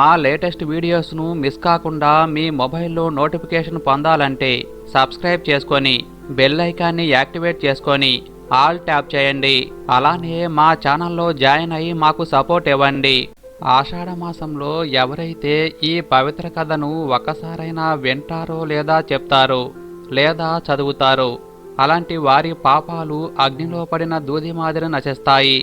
మా latest వీడియోస్ను miss కాకుండా మీ మొబైల్లో నోటిఫికేషన్ పొందాలంటే సబ్స్క్రైబ్ చేసుకొని బెల్ ఐకాన్ని యాక్టివేట్ చేసుకొని ఆల్ ట్యాప్ చేయండి. అలానే మా ఛానల్లో జాయిన్ అయ్యి మాకు సపోర్ట్ ఇవ్వండి. ఆషాఢ మాసంలో ఎవరైతే ఈ పవిత్ర కథను ఒక్కసారైనా వింటారో లేదా చెప్తారో లేదా చదువుతారో అలాంటి వారి పాపాలు అగ్నిలో పడిన దూది మాదిరి నశిస్తాయి.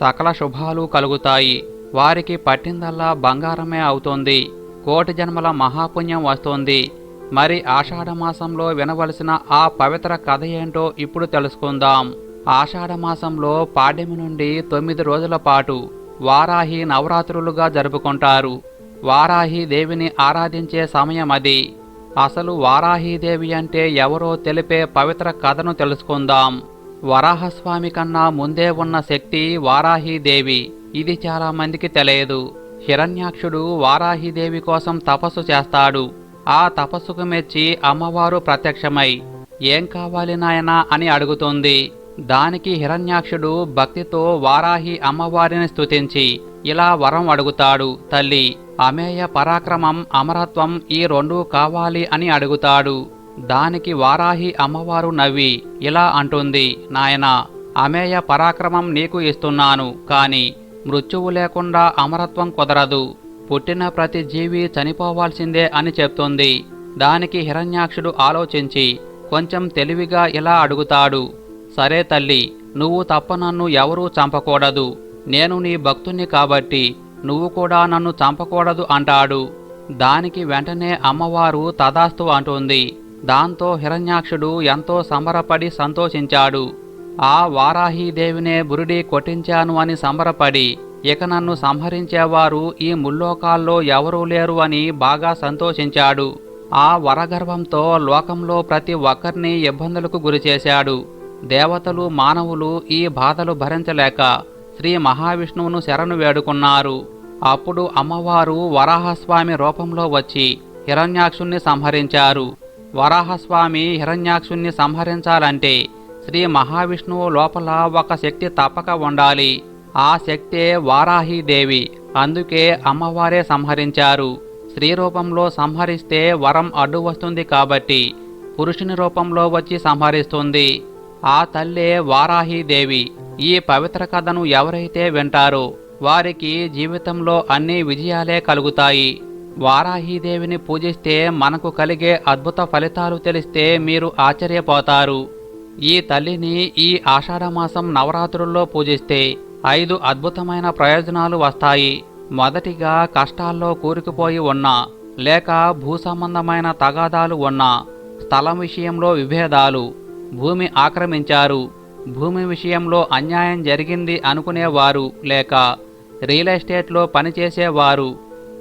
సకల శుభాలు కలుగుతాయి. వారికి పట్టిందల్లా బంగారమే అవుతుంది. కోటి జన్మల మహాపుణ్యం వస్తుంది. మరి ఆషాఢ మాసంలో వినవలసిన ఆ పవిత్ర కథ ఏంటో ఇప్పుడు తెలుసుకుందాం. ఆషాఢమాసంలో పాడ్యమి నుండి తొమ్మిది రోజుల పాటు వారాహి నవరాత్రులుగా జరుపుకుంటారు. వారాహి దేవిని ఆరాధించే సమయం అది. అసలు వారాహీదేవి అంటే ఎవరో తెలిపే పవిత్ర కథను తెలుసుకుందాం. వరాహస్వామి కన్నా ముందే ఉన్న శక్తి వారాహీదేవి. ఇది చాలా మందికి తెలియదు. హిరణ్యాక్షుడు వారాహీదేవి కోసం తపస్సు చేస్తాడు. ఆ తపస్సుకు మెచ్చి అమ్మవారు ప్రత్యక్షమై ఏం కావాలి నాయనా? అని అడుగుతుంది. దానికి హిరణ్యాక్షుడు భక్తితో వారాహి అమ్మవారిని స్తుతించి ఇలా వరం అడుగుతాడు తల్లి. అమేయ పరాక్రమం అమరత్వం ఈ రెండూ కావాలి అని అడుగుతాడు. దానికి వారాహి అమ్మవారు నవ్వి ఇలా అంటుంది నాయనా అమేయ పరాక్రమం నీకు ఇస్తున్నాను కాని మృత్యువు లేకుండా అమరత్వం కుదరదు. పుట్టిన ప్రతి జీవి చనిపోవాల్సిందే అని చెప్తుంది. దానికి హిరణ్యాక్షుడు ఆలోచించి కొంచెం తెలివిగా ఇలా అడుగుతాడు. సరే తల్లి నువ్వు తప్ప నన్ను ఎవరూ చంపకూడదు. నేను నీ భక్తుణ్ణి కాబట్టి నువ్వు కూడా నన్ను చంపకూడదు అంటాడు. దానికి వెంటనే అమ్మవారు తదాస్తు అంటుంది దాంతో హిరణ్యాక్షుడు ఎంతో సంబరపడి సంతోషించాడు. ఆ వారాహీదేవినే బురుడి కొట్టించాను అని సంబరపడి ఇక నన్ను సంహరించేవారు ఈ ముల్లోకాల్లో ఎవరూ లేరు అని బాగా సంతోషించాడు. ఆ వరగర్వంతో లోకంలో ప్రతి ఒక్కరిని ఇబ్బందులకు గురిచేశాడు దేవతలు మానవులు ఈ బాధలు భరించలేక శ్రీ మహావిష్ణువును శరణు వేడుకున్నారు. అప్పుడు అమ్మవారు వరాహస్వామి రూపంలో వచ్చి హిరణ్యాక్షుణ్ణి సంహరించారు. వరాహస్వామి హిరణ్యాక్షుణ్ణి సంహరించాలంటే శ్రీ మహావిష్ణువు లోపల ఒక శక్తి తప్పక ఉండాలి. ఆ శక్తే వారాహీదేవి. అందుకే అమ్మవారే సంహరించారు. స్త్రీ రూపంలో సంహరిస్తే వరం అడ్డు వస్తుంది కాబట్టి పురుషుని రూపంలో వచ్చి సంహరిస్తుంది. ఆ తల్లే వారాహీదేవి. ఈ పవిత్ర కథను ఎవరైతే వింటారో వారికి జీవితంలో అన్ని విజయాలే కలుగుతాయి. వారాహీదేవిని పూజిస్తే మనకు కలిగే అద్భుత ఫలితాలు తెలిస్తే మీరు ఆశ్చర్యపోతారు. ఈ తల్లిని ఈ ఆషాఢమాసం నవరాత్రుల్లో పూజిస్తే ఐదు అద్భుతమైన ప్రయోజనాలు వస్తాయి. మొదటిగా కష్టాల్లో కూరుకుపోయి ఉన్నా లేక భూ సంబంధమైన తగాదాలు ఉన్నా స్థలం విషయంలో విభేదాలు భూమి ఆక్రమించారు భూమి విషయంలో అన్యాయం జరిగింది అనుకునేవారు లేక రియల్ ఎస్టేట్లో పనిచేసేవారు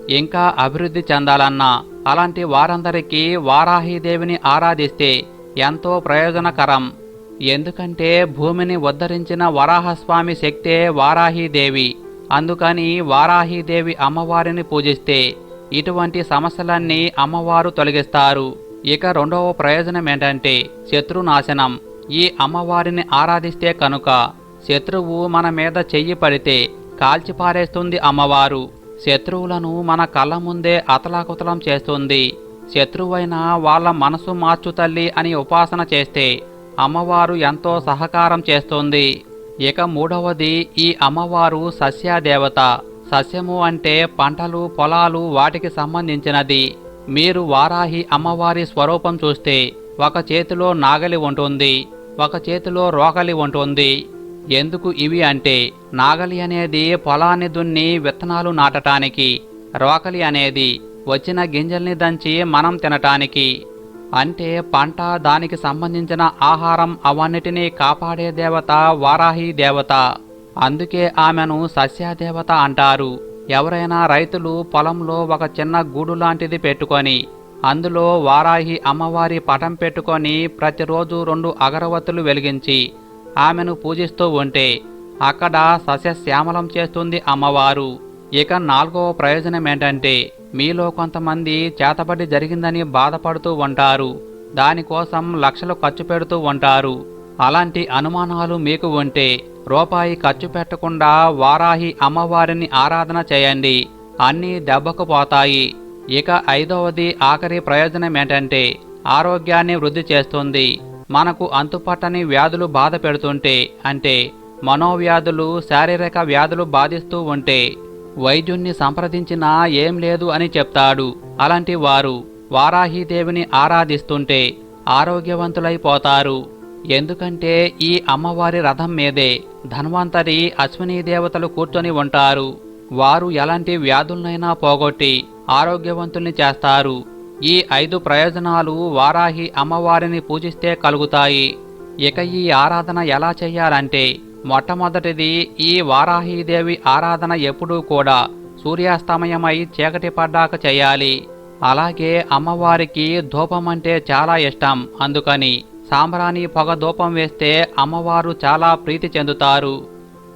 ఇంకా అభివృద్ధి చెందాలన్నా అలాంటి వారందరికీ వారాహీదేవిని ఆరాధిస్తే ఎంతో ప్రయోజనకరం. ఎందుకంటే భూమిని ఉద్ధరించిన వరాహస్వామి శక్తే వారాహీదేవి. అందుకని వారాహీదేవి అమ్మవారిని పూజిస్తే ఇటువంటి సమస్యలన్నీ అమ్మవారు తొలగిస్తారు. ఇక రెండవ ప్రయోజనం ఏంటంటే శత్రునాశనం. ఈ అమ్మవారిని ఆరాధిస్తే కనుక శత్రువు మన మీద చెయ్యి పడితే కాల్చిపారేస్తుంది అమ్మవారు. శత్రువులను మన కళ్ళ ముందే అతలాకుతలం చేస్తుంది. శత్రువైన వాళ్ళ మనసు మార్చు తల్లి అని ఉపాసన చేస్తే అమ్మవారు ఎంతో సహకారం చేస్తుంది. ఇక మూడవది ఈ అమ్మవారు సస్యాదేవత. సస్యము అంటే పంటలు పొలాలు వాటికి సంబంధించినది. మీరు వారాహి అమ్మవారి స్వరూపం చూస్తే ఒక చేతిలో నాగలి ఉంటుంది ఒక చేతిలో రోకలి ఉంటుంది. ఎందుకు ఇవి అంటే నాగలి అనేది పొలాన్ని దున్ని విత్తనాలు నాటటానికి రోకలి అనేది వచ్చిన గింజల్ని దంచి మనం తినటానికి. అంటే పంట దానికి సంబంధించిన ఆహారం అవన్నిటినీ కాపాడే దేవత వారాహి దేవత. అందుకే ఆమెను సస్యాదేవత అంటారు. ఎవరైనా రైతులు పొలంలో ఒక చిన్న గూడు లాంటిది పెట్టుకొని అందులో వారాహి అమ్మవారి పటం పెట్టుకొని ప్రతిరోజు రెండు అగరవత్తులు వెలిగించి ఆమెను పూజిస్తూ ఉంటే అక్కడ సస్యశ్యామలం చేస్తుంది అమ్మవారు. ఇక నాలుగవ ప్రయోజనం ఏంటంటే మీలో కొంతమంది చేతబడి జరిగిందని బాధపడుతూ ఉంటారు. దానికోసం లక్షలు ఖర్చు పెడుతూ ఉంటారు. అలాంటి అనుమానాలు మీకు ఉంటే రూపాయి ఖర్చు పెట్టకుండా వారాహి అమ్మవారిని ఆరాధన చేయండి. అన్నీ దెబ్బకు పోతాయి. ఇక ఐదవది ఆఖరి ప్రయోజనం ఏంటంటే ఆరోగ్యాన్ని వృద్ధి చేస్తుంది. మనకు అంతుపట్టని వ్యాధులు బాధ పెడుతుంటే అంటే మనోవ్యాధులు శారీరక వ్యాధులు బాధిస్తూ ఉంటే వైద్యుణ్ణి సంప్రదించినా ఏం లేదు అని చెప్తాడు. అలాంటి వారు వారాహీదేవిని ఆరాధిస్తుంటే ఆరోగ్యవంతులైపోతారు ఎందుకంటే ఈ అమ్మవారి రథం మీదే ధన్వంతరి అశ్విని దేవతలు కూర్చొని ఉంటారు. వారు ఎలాంటి వ్యాధులనైనా పోగొట్టి ఆరోగ్యవంతుల్ని చేస్తారు. ఈ ఐదు ప్రయోజనాలు వారాహి అమ్మవారిని పూజిస్తే కలుగుతాయి. ఇక ఈ ఆరాధన ఎలా చేయాలంటే మొట్టమొదటిది ఈ వారాహీదేవి ఆరాధన ఎప్పుడూ కూడా సూర్యాస్తమయమై చీకటి పడ్డాక చేయాలి. అలాగే అమ్మవారికి ధూపం అంటే చాలా ఇష్టం. అందుకని సాంబ్రాణి పొగ ధూపం వేస్తే అమ్మవారు చాలా ప్రీతి చెందుతారు.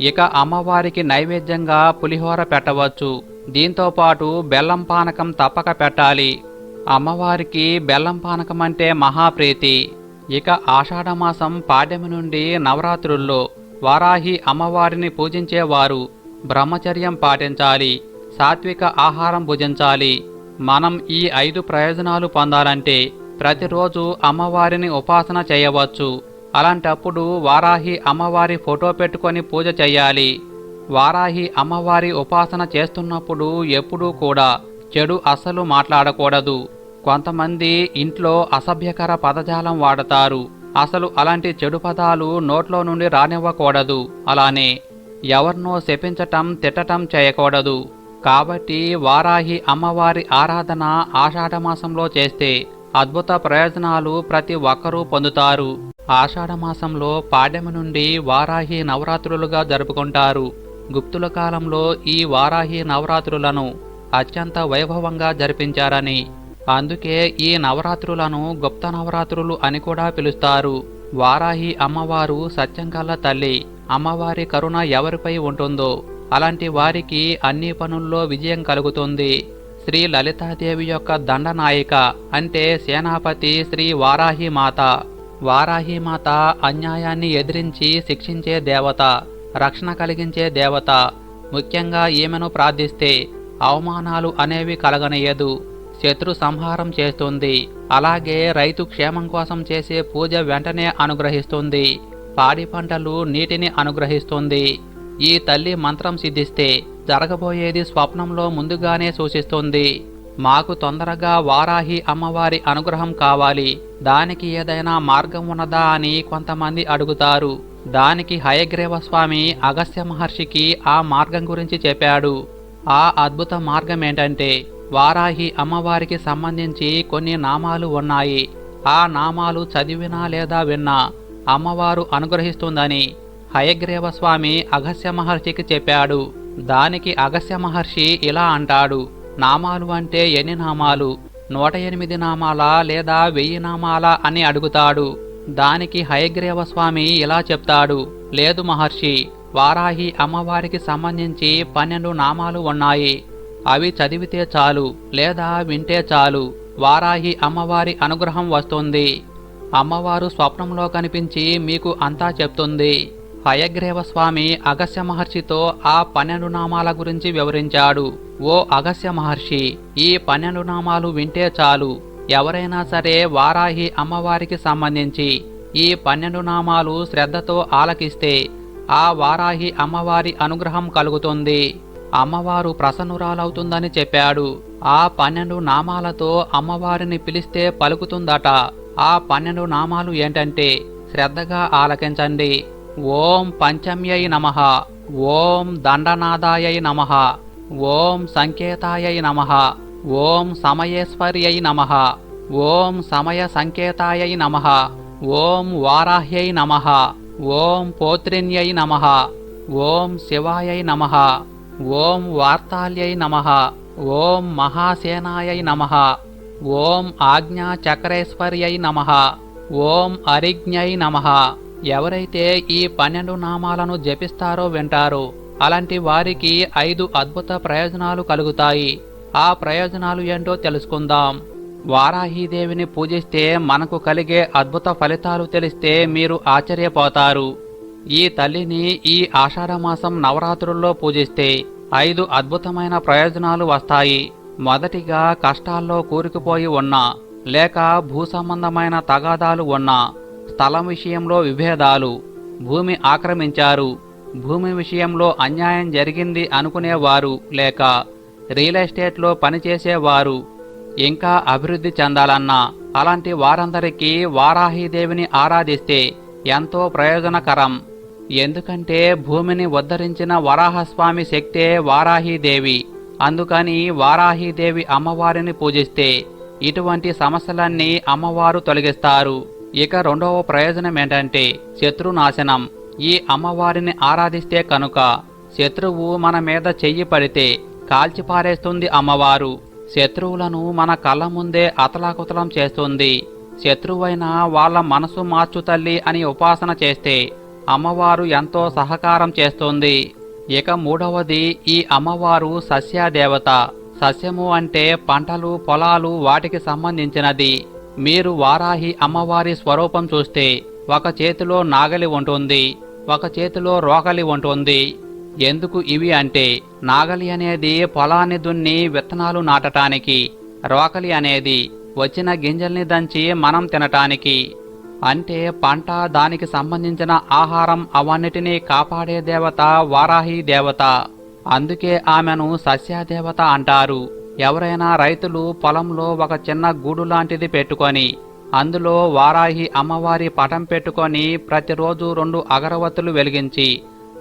ఇక అమ్మవారికి నైవేద్యంగా పులిహోర పెట్టవచ్చు. దీంతో పాటు బెల్లం పానకం తప్పక పెట్టాలి. అమ్మవారికి బెల్లం పానకం అంటే మహాప్రీతి. ఇక ఆషాఢమాసం పాడ్యమి నుండి నవరాత్రుల్లో వారాహి అమ్మవారిని పూజించేవారు బ్రహ్మచర్యం పాటించాలి సాత్విక ఆహారం భుజించాలి. మనం ఈ ఐదు ప్రయోజనాలు పొందాలంటే ప్రతిరోజు అమ్మవారిని ఉపాసన చేయవచ్చు. అలాంటప్పుడు వారాహి అమ్మవారి ఫోటో పెట్టుకొని పూజ చేయాలి. వారాహి అమ్మవారి ఉపాసన చేస్తున్నప్పుడు ఎప్పుడూ కూడా చెడు అస్సలు మాట్లాడకూడదు. కొంతమంది ఇంట్లో అసభ్యకర పదజాలం వాడతారు. అసలు అలాంటి చెడు పదాలు నోట్లో నుండి రానివ్వకూడదు. అలానే ఎవరినో శపించటం తిట్టటం చేయకూడదు. కాబట్టి వారాహి అమ్మవారి ఆరాధన ఆషాఢమాసంలో చేస్తే అద్భుత ప్రయోజనాలు ప్రతి ఒక్కరూ పొందుతారు. ఆషాఢమాసంలో పాడ్యమి నుండి వారాహి నవరాత్రులుగా జరుపుకుంటారు. గుప్తుల కాలంలో ఈ వారాహి నవరాత్రులను అత్యంత వైభవంగా జరిపించారని. అందుకే ఈ నవరాత్రులను గుప్త నవరాత్రులు అని కూడా పిలుస్తారు. వారాహి అమ్మవారు సత్యంగల తల్లి అమ్మవారి కరుణ ఎవరిపై ఉంటుందో అలాంటి వారికి అన్ని పనుల్లో విజయం కలుగుతుంది. శ్రీ లలితాదేవి యొక్క దండనాయిక అంటే సేనాపతి శ్రీ వారాహి మాత. వారాహి మాత అన్యాయాన్ని ఎదిరించి శిక్షించే దేవత రక్షణ కలిగించే దేవత ముఖ్యంగా ఈమెను ప్రార్థిస్తే అవమానాలు అనేవి కలగనీయదు. శత్రు సంహారం చేస్తుంది. అలాగే రైతు క్షేమం కోసం చేసే పూజ వెంటనే అనుగ్రహిస్తుంది. పాడి పంటలు నీటిని అనుగ్రహిస్తుంది. ఈ తల్లి మంత్రం సిద్ధిస్తే జరగబోయేది స్వప్నంలో ముందుగానే సూచిస్తుంది. మాకు తొందరగా వారాహి అమ్మవారి అనుగ్రహం కావాలి. దానికి ఏదైనా మార్గం ఉన్నదా అని కొంతమంది అడుగుతారు. దానికి హయగ్రీవ స్వామి అగస్త్య మహర్షికి ఆ మార్గం గురించి చెప్పాడు. ఆ అద్భుత మార్గం ఏంటంటే వారాహి అమ్మవారికి సంబంధించి కొన్ని నామాలు ఉన్నాయి. ఆ నామాలు చదివినా లేదా విన్నా అమ్మవారు అనుగ్రహిస్తుందని హయగ్రీవ స్వామి అగస్య మహర్షికి చెప్పాడు. దానికి అగస్య మహర్షి ఇలా అంటాడు నామాలు అంటే ఎన్ని నామాలు? నూట ఎనిమిది నామాలా లేదా వెయ్యి నామాలా? అని అడుగుతాడు. దానికి హయగ్రీవ స్వామి ఇలా చెప్తాడు లేదు మహర్షి వారాహి అమ్మవారికి సంబంధించి పన్నెండు నామాలు ఉన్నాయి. అవి చదివితే చాలు లేదా వింటే చాలు. వారాహి అమ్మవారి అనుగ్రహం వస్తుంది. అమ్మవారు స్వప్నంలో కనిపించి మీకు అంతా చెప్తుంది. హయగ్రీవ స్వామి అగస్య మహర్షితో ఆ పన్నెండు నామాల గురించి వివరించాడు. ఓ అగస్య మహర్షి ఈ పన్నెండు నామాలు వింటే చాలు. ఎవరైనా సరే వారాహి అమ్మవారికి సంబంధించి ఈ పన్నెండు నామాలు శ్రద్ధతో ఆలకిస్తే ఆ వారాహి అమ్మవారి అనుగ్రహం కలుగుతుంది. అమ్మవారు ప్రసన్నురాలవుతుందని చెప్పాడు. ఆ పన్నెండు నామాలతో అమ్మవారిని పిలిస్తే పలుకుతుందట. ఆ పన్నెండు నామాలు ఏంటంటే శ్రద్ధగా ఆలకించండి. ఓం పంచమ్యై నమ. ఓం దండనాదాయై నమ. ఓం సంకేతాయై నమ. ఓం సమయేశ్వర్యై నమ. ఓం సమయ సంకేతాయై నమ. ఓం వారాహ్యై నమ. ఓం పోత్రిన్యై నమ. ఓం శివాయై నమ. ఓం వార్తాల్యై నమ. ఓం మహాసేనాయై నమ. ఓం ఆజ్ఞాచక్రేశ్వర్యై నమ. ఓం అరిజ్ఞై నమ. ఎవరైతే ఈ పన్నెండు నామాలను జపిస్తారో వింటారో అలాంటి వారికి ఐదు అద్భుత ప్రయోజనాలు కలుగుతాయి. ఆ ప్రయోజనాలు ఏంటో తెలుసుకుందాం. వారాహీదేవిని పూజిస్తే మనకు కలిగే అద్భుత ఫలితాలు తెలిస్తే మీరు ఆశ్చర్యపోతారు. ఈ తల్లిని ఈ ఆషాఢమాసం నవరాత్రుల్లో పూజిస్తే ఐదు అద్భుతమైన ప్రయోజనాలు వస్తాయి. మొదటిగా కష్టాల్లో కూరుకుపోయి ఉన్నా లేక భూ సంబంధమైన తగాదాలు ఉన్నా స్థలం విషయంలో విభేదాలు భూమి ఆక్రమించారు భూమి విషయంలో అన్యాయం జరిగింది అనుకునేవారు లేక రియల్ ఎస్టేట్లో పనిచేసేవారు ఇంకా అభివృద్ధి చెందాలన్నా అలాంటి వారందరికీ వారాహీదేవిని ఆరాధిస్తే ఎంతో ప్రయోజనకరం. ఎందుకంటే భూమిని ఉద్ధరించిన వరాహస్వామి శక్తే వారాహీదేవి అందుకని వారాహీదేవి అమ్మవారిని పూజిస్తే ఇటువంటి సమస్యలన్నీ అమ్మవారు తొలగిస్తారు. ఇక రెండవ ప్రయోజనం ఏంటంటే శత్రునాశనం. ఈ అమ్మవారిని ఆరాధిస్తే కనుక శత్రువు మన మీద చెయ్యి పడితే కాల్చిపారేస్తుంది అమ్మవారు. శత్రువులను మన కళ్ళ ముందే అతలాకుతలం చేస్తుంది. శత్రువైన వాళ్ళ మనసు మార్చు తల్లి అని ఉపాసన చేస్తే అమ్మవారు ఎంతో సహకారం చేస్తుంది. ఇక మూడవది ఈ అమ్మవారు సస్యాదేవత. సస్యము అంటే పంటలు పొలాలు వాటికి సంబంధించినది. మీరు వారాహి అమ్మవారి స్వరూపం చూస్తే ఒక చేతిలో నాగలి ఉంటుంది ఒక చేతిలో రోకలి ఉంటుంది. ఎందుకు ఇవి అంటే నాగలి అనేది పొలాన్ని దున్ని విత్తనాలు నాటటానికి రోకలి అనేది వచ్చిన గింజల్ని దంచి మనం తినటానికి. అంటే పంట దానికి సంబంధించిన ఆహారం అవన్నిటినీ కాపాడే దేవత వారాహి దేవత. అందుకే ఆమెను సస్యదేవత అంటారు. ఎవరైనా రైతులు పొలంలో ఒక చిన్న గూడు లాంటిది పెట్టుకొని అందులో వారాహి అమ్మవారి పటం పెట్టుకొని ప్రతిరోజు రెండు అగరవత్తులు వెలిగించి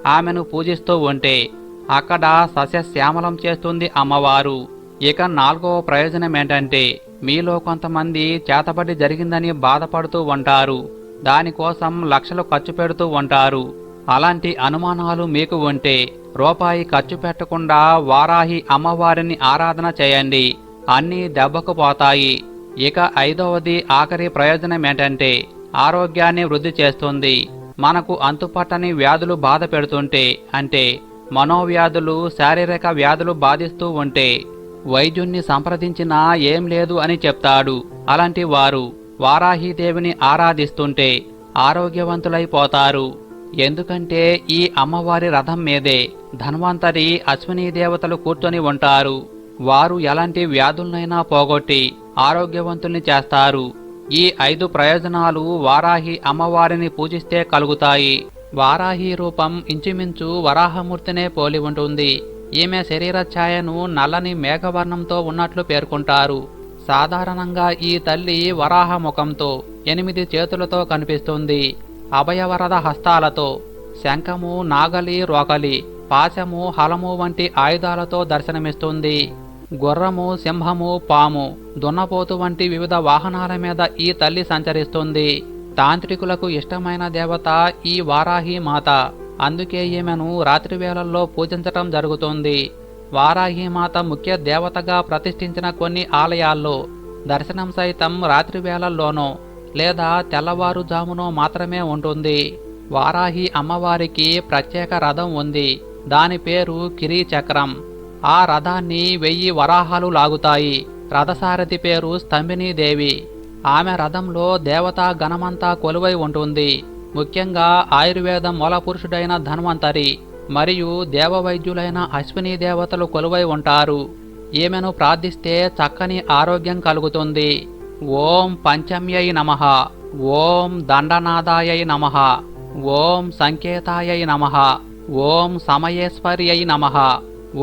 ఆమెను పూజిస్తూ ఉంటే అక్కడ సస్యశ్యామలం చేస్తుంది అమ్మవారు. ఇక నాలుగవ ప్రయోజనం ఏంటంటే మీలో కొంతమంది చేతబడి జరిగిందని బాధపడుతూ ఉంటారు. దానికోసం లక్షలు ఖర్చు పెడుతూ ఉంటారు. అలాంటి అనుమానాలు మీకు ఉంటే రూపాయి ఖర్చు పెట్టకుండా వారాహి అమ్మవారిని ఆరాధన చేయండి. అన్నీ దెబ్బకు పోతాయి. ఇక ఐదవది ఆఖరి ప్రయోజనం ఏంటంటే ఆరోగ్యాన్ని వృద్ధి చేస్తుంది. మనకు అంతుపట్టని వ్యాధులు బాధ పెడుతుంటే అంటే మనోవ్యాధులు శారీరక వ్యాధులు బాధిస్తూ ఉంటే వైద్యుణ్ణి సంప్రదించినా ఏం లేదు అని చెప్తాడు. అలాంటి వారు వారాహీదేవిని ఆరాధిస్తుంటే ఆరోగ్యవంతులైపోతారు. ఎందుకంటే ఈ అమ్మవారి రథం మీదే ధన్వంతరి అశ్వినీ దేవతలు కూర్చొని ఉంటారు. వారు ఎలాంటి వ్యాధులనైనా పోగొట్టి ఆరోగ్యవంతుల్ని చేస్తారు. ఈ ఐదు ప్రయోజనాలు వారాహి అమ్మవారిని పూజిస్తే కలుగుతాయి. వారాహి రూపం ఇంచుమించు వరాహమూర్తినే పోలి ఉంటుంది. ఈమె శరీర ఛాయను నల్లని మేఘవర్ణంతో ఉన్నట్లు పేర్కొంటారు. సాధారణంగా ఈ తల్లి వరాహ ముఖంతో ఎనిమిది చేతులతో కనిపిస్తుంది. అభయవరద హస్తాలతో శంఖము నాగలి రోకలి పాశము హలము వంటి ఆయుధాలతో దర్శనమిస్తుంది. గుర్రము సింహము పాము దున్నపోతు వంటి వివిధ వాహనాల మీద ఈ తల్లి సంచరిస్తుంది. తాంత్రికులకు ఇష్టమైన దేవత ఈ వారాహి మాత. అందుకే ఈమెను రాత్రి వేళల్లో పూజించటం జరుగుతుంది. వారాహి మాత ముఖ్య దేవతగా ప్రతిష్ఠించిన కొన్ని ఆలయాల్లో దర్శనం సైతం రాత్రి వేళల్లోనో లేదా తెల్లవారుజామునో మాత్రమే ఉంటుంది. వారాహి అమ్మవారికి ప్రత్యేక రథం ఉంది. దాని పేరు కిరీచక్రం. ఆ రథాన్ని వెయ్యి వరాహాలు లాగుతాయి. రథసారథి పేరు స్తంభినీదేవి. ఆమె రథంలో దేవతా గణమంతా కొలువై ఉంటుంది ముఖ్యంగా ఆయుర్వేదం మూలపురుషుడైన ధన్వంతరి మరియు దేవవైద్యులైన అశ్విని దేవతలు కొలువై ఉంటారు. ఈమెను ప్రార్థిస్తే చక్కని ఆరోగ్యం కలుగుతుంది. ఓం పంచమ్యై నమ. ఓం దండనాదాయై నమ. ఓం సంకేతాయై నమ. ఓం సమయేశ్వర్యై నమ.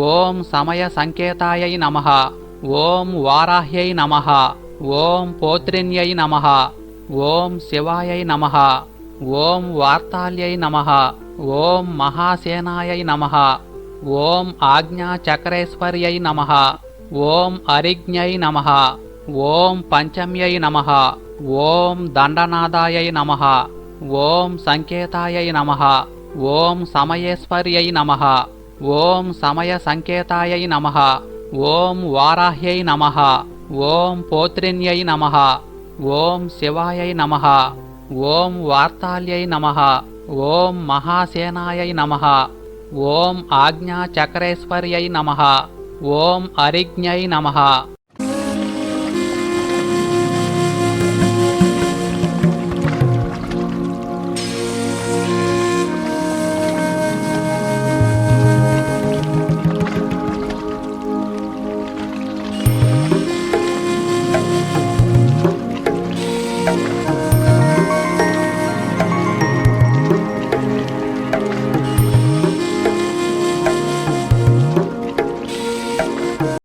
ఓం సమయ సంకేతాయై నమ ఓం వారాహ్యై నమ ఓం పోత్రిన్యై నమ ఓం శివాయై నమ ఓం వార్తాల్యై నమ ఓం మహాసేనాయై నమ ఓం ఆజ్ఞాచక్రేశ్వర్యై నమ ఓం అరిజ్ఞై నమ ఓం పంచమ్యై నమ ఓం దండనాదాయై నమ ఓం సంకేతాయై నమ ఓం సమయేశ్వర్యై నమ ఓం సమయ సంకేతాయై నమ. ఓం వారాహ్యై నమ. ఓం పోత్రిన్యై నమ. ఓం శివాయై నమ. ఓం వార్తాల్యై నమ. ఓం మహాసేనాయై నమ. ఓం ఆజ్ఞాచక్రేశ్వర్యై నమ. ఓం అరిజ్ఞై నమ.